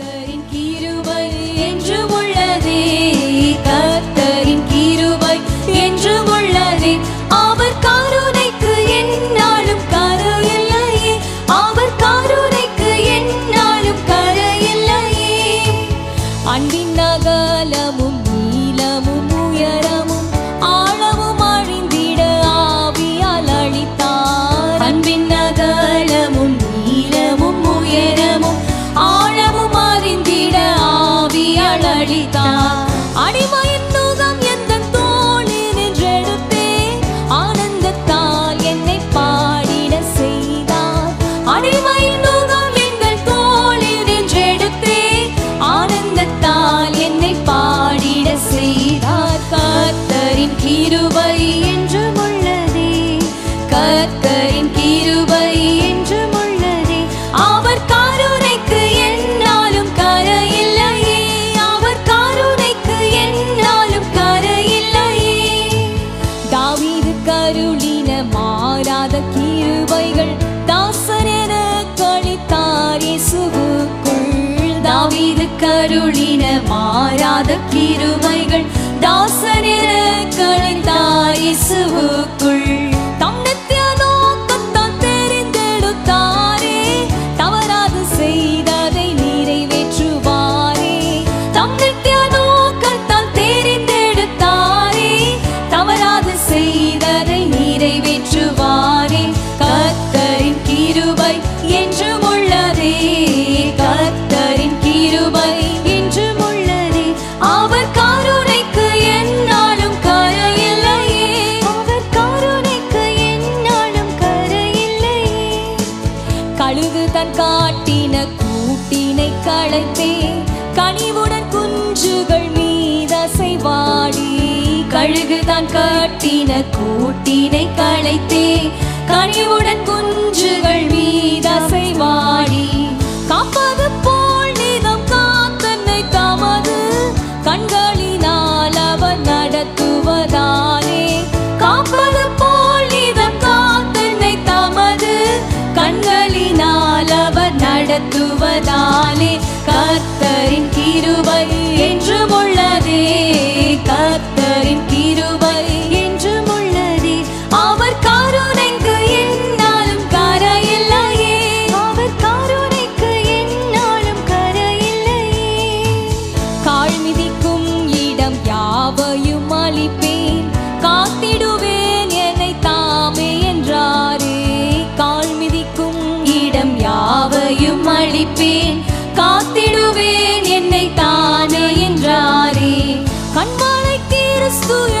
கர்த்தரின் கிருபை என்று உள்ளதே. கர்த்தரின் கிருபை என்று உள்ளதே. அவர் காருணைக்கு என்னாலும் அன்பின் அகலமும் அருளின மாறாத கிருபைகள் தாசனென கழித்தாரே சுவுக்குள் தாவீது கருளின மாறாத கிருபைகள் தாசனென கழித்தாரே சுவுக்குள் கழுகு தன் காட்டின கூட்டினை களைத்தே கனிவுடன் குன்றுகள் மீதசைவாடி. கழுகு தான் காட்டின கூட்டினை களைத்தே கனிவுடன் குன்றுகள் மீதசைவாடி. காப்பது done. Користує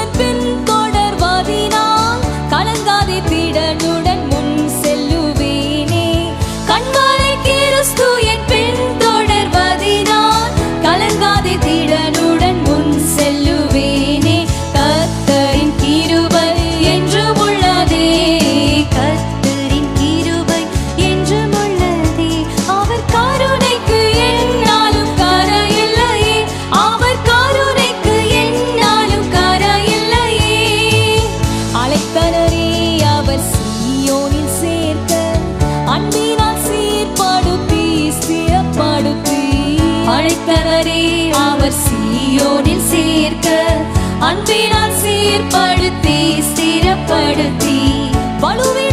கர்த்தனரே அவர் சீயோனில் சேர்க்க. அன்பினால் சீர்படுத்தி ஸ்திரப்படுத்தி அழைத்தனரே அவர் சீயோனில் சேர்க்க. அன்பினால் சீர்படுத்தி ஸ்திரப்படுத்தி வலுவில்